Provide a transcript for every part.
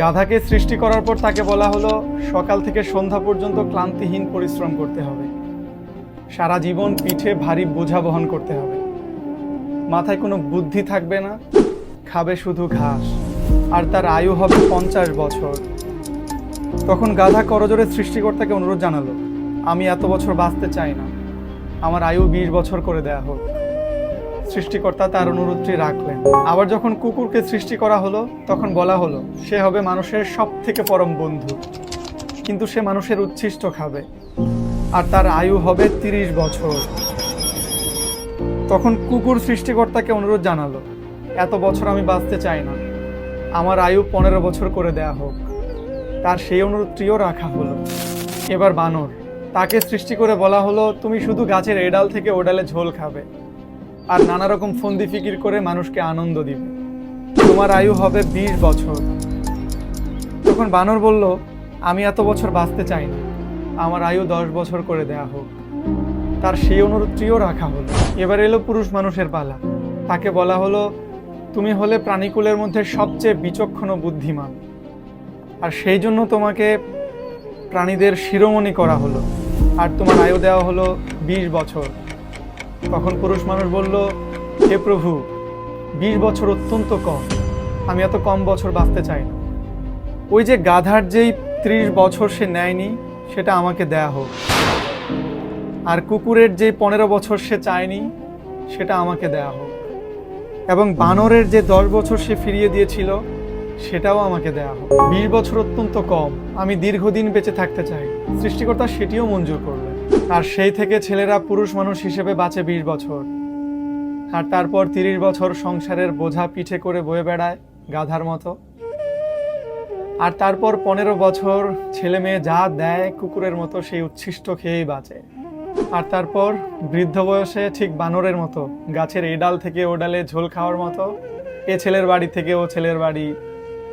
গাধাকে সৃষ্টি করার পর তাকে বলা হলো, সকাল থেকে সন্ধ্যা পর্যন্ত ক্লান্তিহীন পরিশ্রম করতে হবে। সারা জীবন পিঠে ভারী বোঝা বহন করতে হবে। মাথায় কোনো বুদ্ধি থাকবে না, খাবে শুধু ঘাস, আর তার আয়ু হবে পঞ্চাশ বছর। তখন গাধা করজোরে সৃষ্টিকর্তাকে অনুরোধ জানালো, আমি এত বছর বাঁচতে চাই না। আমার আয়ু বিশ বছর করে দেয়া হোক। সৃষ্টিকর্তা তার অনুরোধটি রাখলেন। আবার যখন কুকুরকে সৃষ্টি করা হলো, তখন বলা হলো, সে হবে মানুষের সব থেকে পরম বন্ধু। কিন্তু সে মানুষের উচ্ছিষ্ট খাবে, আর তার আয়ু হবে তিরিশ বছর। তখন কুকুর সৃষ্টিকর্তাকে অনুরোধ জানালো, এত বছর আমি বাঁচতে চাই না। আমার আয়ু পনেরো বছর করে দেয়া হোক। তার সেই অনুরোধটিও রাখা হলো। এবার বানর, তাকে সৃষ্টি করে বলা হলো, তুমি শুধু গাছের এডাল থেকে ওডালে ঝোল খাবে। আর নানা রকম ফন্দি ফিকির করে মানুষকে আনন্দ দিবে। তোমার আয়ু হবে বিশ বছর। তখন বানর বলল, আমি এত বছর বাঁচতে চাই না। আমার আয়ু দশ বছর করে দেয়া হোক। তার সেই অনুরোধটিও রাখা হলো। এবার এলো পুরুষ মানুষের পালা। তাকে বলা হলো, তুমি হলে প্রাণীকুলের মধ্যে সবচেয়ে বিচক্ষণ বুদ্ধিমান। আর সেই জন্য তোমাকে প্রাণীদের শিরোমণি করা হলো। আর তোমার আয়ু দেওয়া হলো বিশ বছর। তখন পুরুষ মানুষ বলল, হে প্রভু, বিশ বছর অত্যন্ত কম। আমি এত কম বছর বাঁচতে চাই না। ওই যে গাধার যেই ত্রিশ বছর সে নেয়নি, সেটা আমাকে দেয়া হোক। আর কুকুরের যে পনেরো বছর সে চায়নি, সেটা আমাকে দেয়া হোক। এবং বানরের যে দশ বছর সে ফিরিয়ে দিয়েছিল, সেটাও আমাকে দেয়া হোক। বিশ বছর অত্যন্ত কম। আমি দীর্ঘদিন বেঁচে থাকতে চাই। সৃষ্টিকর্তা সেটিও মঞ্জুর করলেন। আর সেই থেকে ছেলেরা পুরুষ মানুষ হিসেবে বাঁচে বিশ বছর। আর তারপর তিরিশ বছর সংসারের বোঝা পিঠে করে বয়ে বেড়ায় গাধার মতো। আর তারপর পনেরো বছর ছেলে মেয়ে যা দেয় কুকুরের মতো সেই উচ্ছিষ্ট খেয়েই বাঁচে। আর তারপর বৃদ্ধ বয়সে ঠিক বানরের মতো, গাছের এই ডাল থেকে ও ডালে ঝোল খাওয়ার মতো, এ ছেলের বাড়ি থেকে ও ছেলের বাড়ি,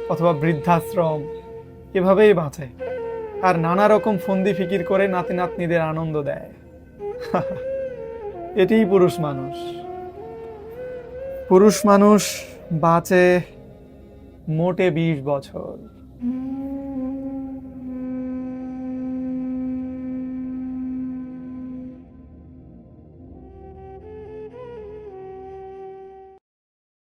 অথবা বৃদ্ধাশ্রম, এভাবেই বাঁচে। আর নানা রকম ফন্দি ফিকির করে নাতি নাতনিদের আনন্দ দেয়। এটিই পুরুষ মানুষ। পুরুষ মানুষ বাঁচে মোটে বিশ বছর।